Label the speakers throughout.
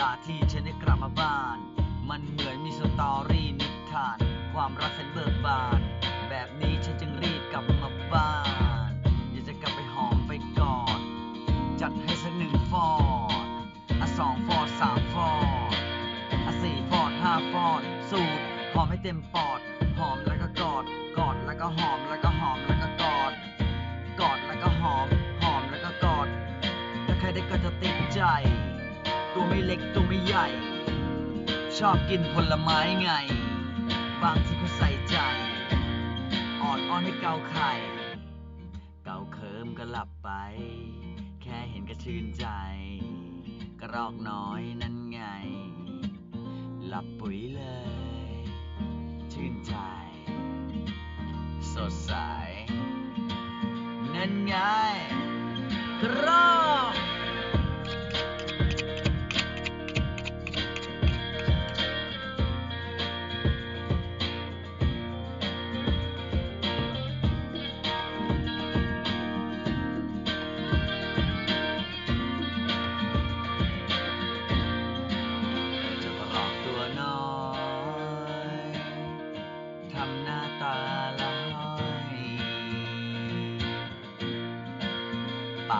Speaker 1: ลาที่ฉันได้กลับมาบ้าน มันเหมือนมีสตอรี่นิทาน ความรักแสนเบิกบาน แบบนี้ฉันจึงรีบกลับมาบ้าน อยากจะกลับไปหอมไปกอด จัดให้สักหนึ่งฟอดอะสองฟอดสามฟอดอะสี่ฟอดห้าฟอดสูตรหอมให้เต็มปอด หอมแล้วก็กอด กอดแล้วก็หอมแล้วก็ ใจ ชอบกินผลไม้ไง บางทีก็ใส่ใจ อ่อนอ้อนให้เกาไข่ เกาเคิมก็หลับไป แค่เห็นก็ชื่นใจ กระรอกน้อยนั่นไง หลับปุ๋ยเลย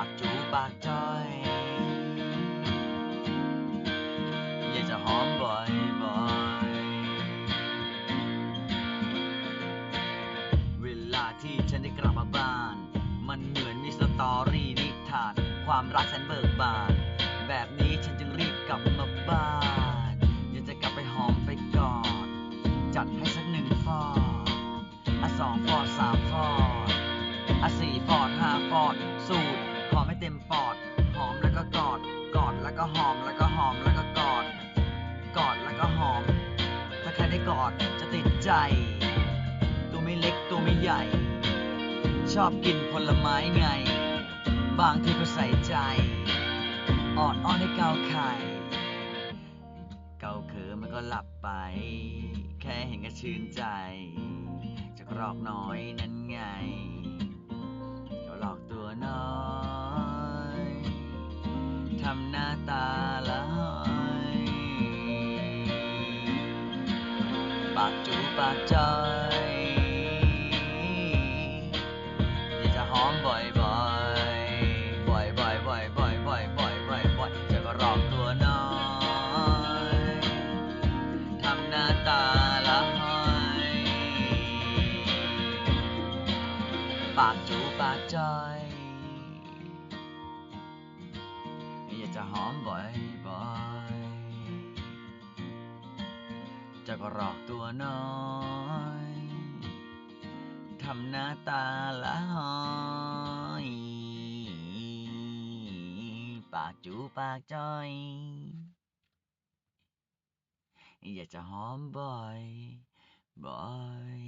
Speaker 1: ากจูปากจ้อย อยากจะหอมบ่อยบ่อยๆเวลาที่ฉันได้กลับมาบ้าน มันเหมือนมีสตอรี่นิทาน ความรักแสนเบิกบาน แบบนี้ฉันจึงรีบกลับมาบ้าน อยากจะกลับไปหอมไปกอด จัดให้สักหนึ่งฟอดอะสองฟอดสามฟอดอะสี่ฟอดห้าฟอด ใจ ตัวไม่เล็กตัวไม่ใหญ่ ชอบกินผลไม้ไง บางทีก็ใส่ใจ อ่อนอ้อนให้เกาไข่ เกาเขินมันก็หลับไป แค่เห็นก็ชื่นใจ จะกรอกน้อยนั้นไงเจ้าหลอกตัวน้อย ทำหน้าตา ปากจอยอยากจะหอมบ่อยบ่อยบ่อยบ่อยบ่อยบ่อยบ่อยบ่อยบ่อยบ่อยจะก็รอกตัวน้อยทำหน้าตาละหอยปากจูปากจอยอยากจะหอมบ่อยบ่อย จะก็รอกตัวน้อยทำหน้าตาละห้อยปากจูปากจอย อยากจะหอมบ่อย บ่อย